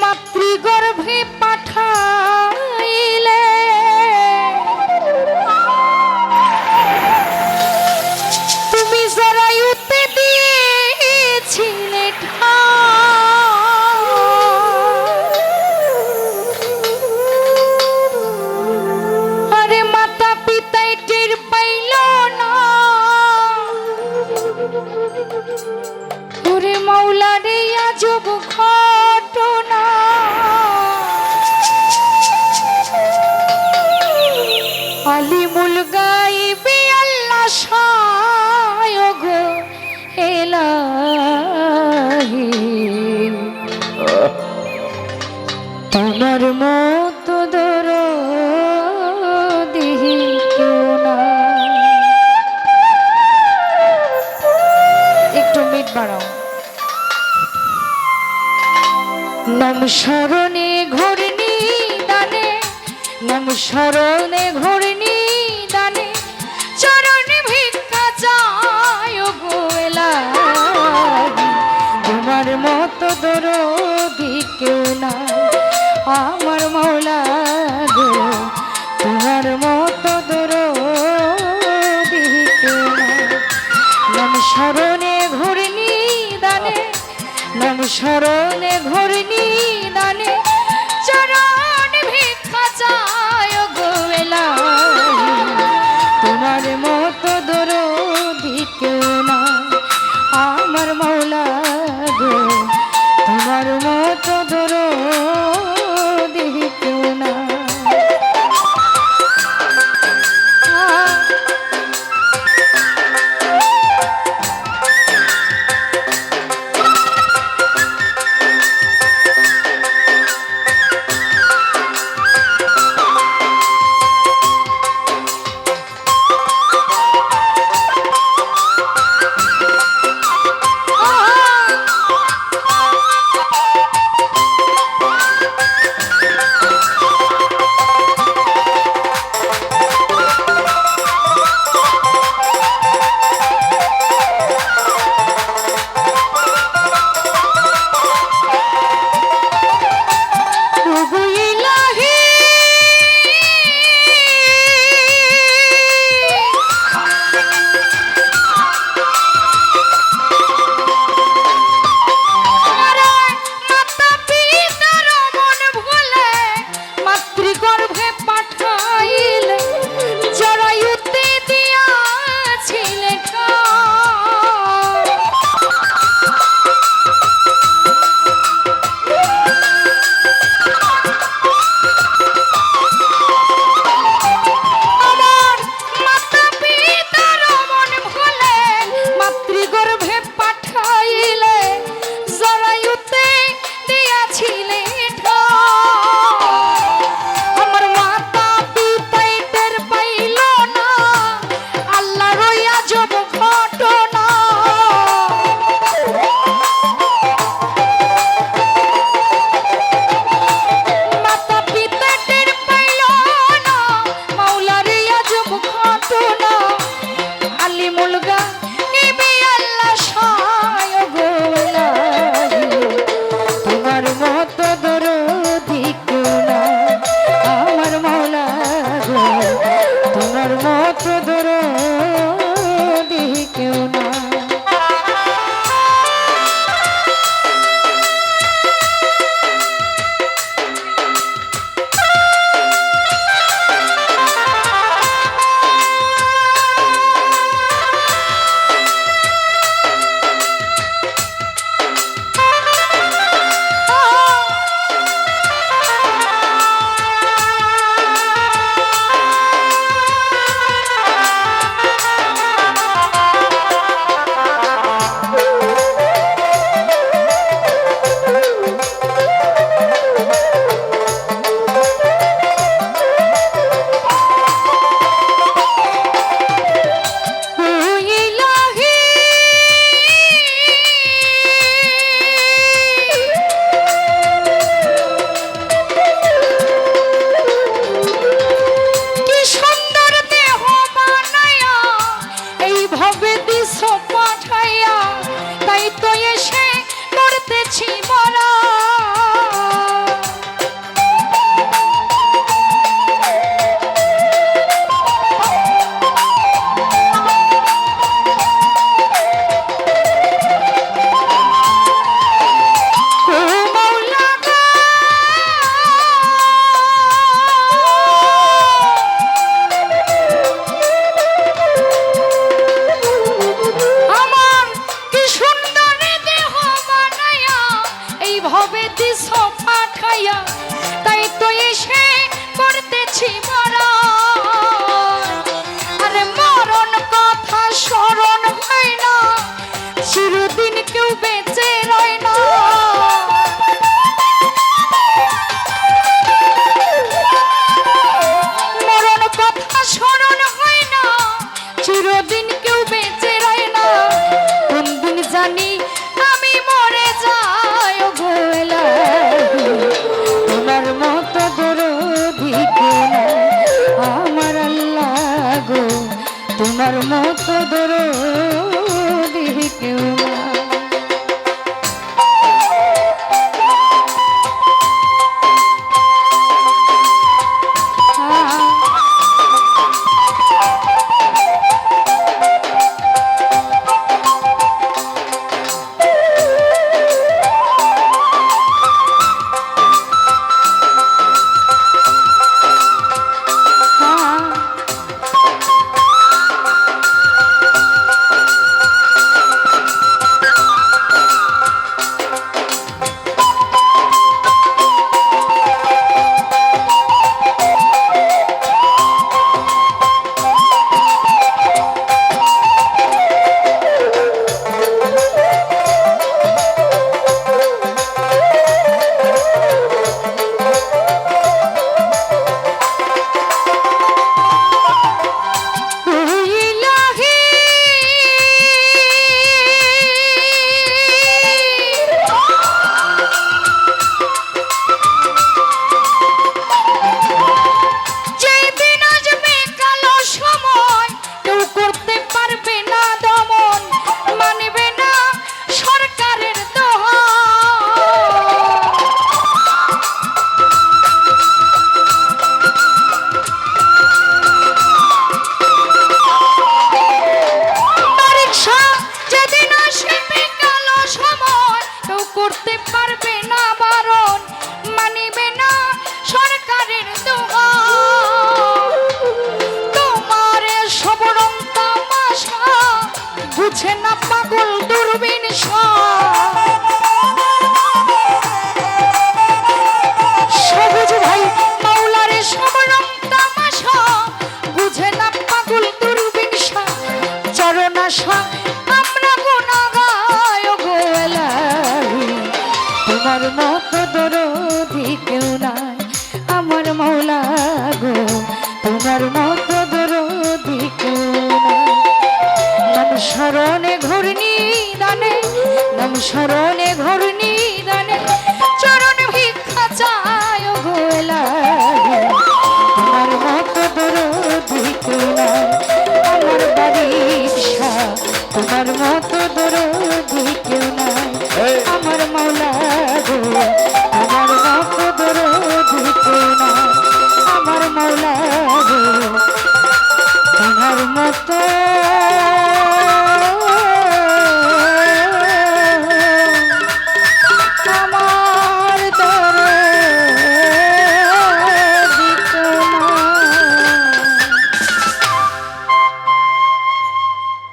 मातृगर्भे গাইবি আল্লাহ সায়োগ এলাহি। তোমার মতো দর দিহি কেউ না একটু মিট বাড়াও। নাম স্মরণে ঘুরনি দানে নাম স্মরণে ঘুরনি শরণে ঘূর্ণি দানে, চরণ ভিক্ষা চায় গোয়েলা তোমার মতো দরদি কেউ না আমার মৌলা গো। তোমার মতো করতে পারবে না বারণ মানিবে না সরকারের দোয়া তোমার সবরণ তামাশা বুঝে না পাগল তোমার মতো